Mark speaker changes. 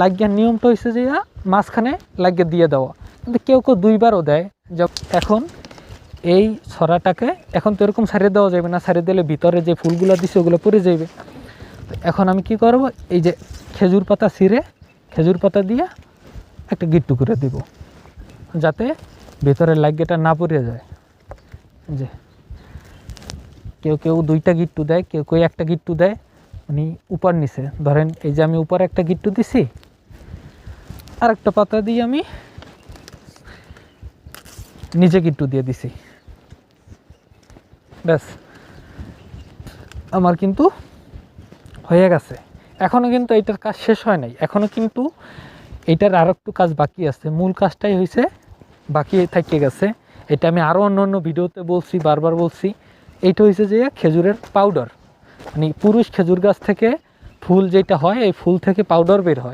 Speaker 1: লাগিয়ার নিয়মটা হয়েছে যে মাঝখানে লাগিয়ে দিয়ে দেওয়া। কিন্তু কেউ কেউ দুইবারও দেয়। এখন এই ছড়াটাকে এখন তো এরকম সারিয়ে দেওয়া যাবে না, সারিয়ে দিলে ভিতরে যে ফুলগুলো দিছে ওগুলো পড়ে যাবে এখন আমি কি করব, এই যে খেজুর পাতা ছিঁড়ে খেজুর পাতা দিয়ে একটা গিট্টু করে দিব, যাতে ভেতরের লাগিয়েটা না পড়ে যায়। যে, কেউ কেউ দুইটা গিট্টু দেয়, কেউ কেউ একটা গিট্টু দেয়। মানে উপর নিচে। ধরেন এই যে আমি উপরে একটা গিট্টু দিছি আর একটা পাতা দিয়ে আমি নিচে গিট্টু দিয়ে দিছি। ব্যাস, আমার কিন্তু হয়ে গেছে। এখনও কিন্তু এইটার কাজ শেষ হয় নাই। এখনও কিন্তু এইটার আর একটু কাজ বাকি আছে। মূল কাজটাই হয়েছে বাকি থেকে গেছে। এটা আমি আরও অন্য অন্য ভিডিওতে বলছি, বারবার বলছি। এইটা হয়েছে যে খেজুরের পাউডার মানে পুরুষ খেজুর গাছ থেকে ফুল যেটা হয় এই ফুল থেকে পাউডার বের হয়।